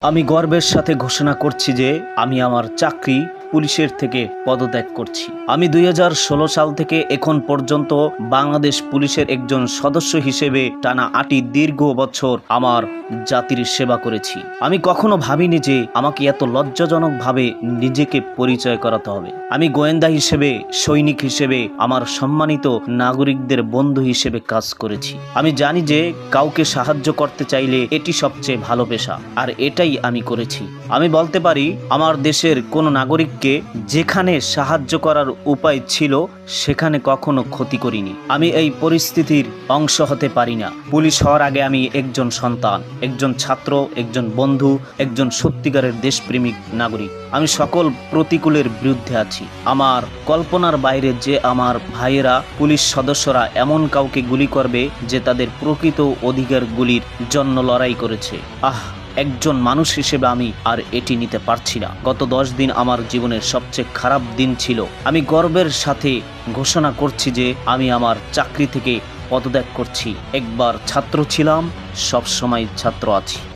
আমি গর্বের সাথে ঘোষণা করছি যে আমি আমার চাকরি পুলিশের থেকে পদত্যাগ করছি। আমি দুই হাজার ষোলো সাল থেকে এখন পর্যন্ত বাংলাদেশ পুলিশের একজন সদস্য হিসেবে টানা আটি দীর্ঘ বছর আমার জাতির সেবা করেছি। আমি কখনো ভাবিনি যে আমাকে এত লজ্জাজনকভাবে নিজেকে পরিচয় করাতে হবে। আমি গোয়েন্দা হিসেবে, সৈনিক হিসেবে, আমার সম্মানিত নাগরিকদের বন্ধু হিসেবে কাজ করেছি। আমি জানি যে কাউকে সাহায্য করতে চাইলে এটি সবচেয়ে ভালো পেশা, আর এটাই আমি করেছি। আমি বলতে পারি, আমার দেশের কোনো নাগরিককে যেখানে সাহায্য করার উপায় ছিল, সেখানে কখনো ক্ষতি করিনি। আমি এই পরিস্থিতির অংশ হতে পারি না। পুলিশ হওয়ার আগে আমি একজন সন্তান, একজন ছাত্র, একজন বন্ধু, একজন সত্যিকারের দেশপ্রেমিক নাগরিক। আমি সকল প্রতিকূলের বিরুদ্ধে আছি। আমার কল্পনার বাইরে যে আমার ভাইয়েরা, পুলিশ সদস্যরা এমন কাউকে গুলি করবে যে তাদের প্রকৃত অধিকারগুলির জন্য লড়াই করেছে। আহ! একজন মানুষ হিসেবে আমি আর এটি নিতে পারছি না। গত দশ দিন আমার জীবনের সবচেয়ে খারাপ দিন ছিল। আমি গর্বের সাথে ঘোষণা করছি যে আমি আমার চাকরি থেকে পদত্যাগ করছি। একবার ছাত্র ছিলাম সব সময় ছাত্র আছি।